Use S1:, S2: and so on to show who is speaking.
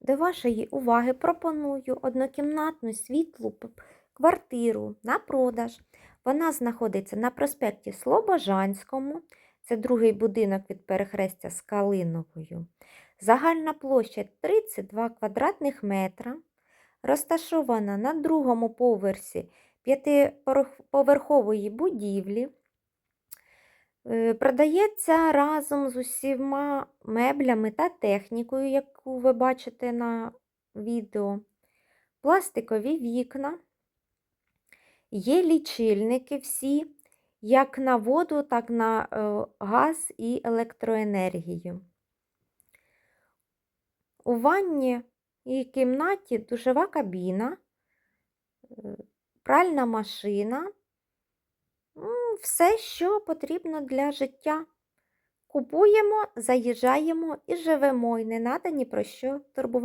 S1: До вашої уваги пропоную однокімнатну світлу квартиру на продаж. Вона знаходиться на проспекті Слобожанському. Це другий будинок від перехрестя з Калиновою. Загальна площа 32 квадратних метра. Розташована на другому поверсі п'ятиповерхової будівлі. Е, Продається разом з усіма меблями та технікою, яку ви бачите на відео. Пластикові вікна. Є лічильники всі, як на воду, так на е, газ і електроенергію. У ванні і кімнаті душова кабіна, е, пральна машина. Все, що потрібно для життя. Купуємо, заїжджаємо і живемо, і не треба ні про що турбувати.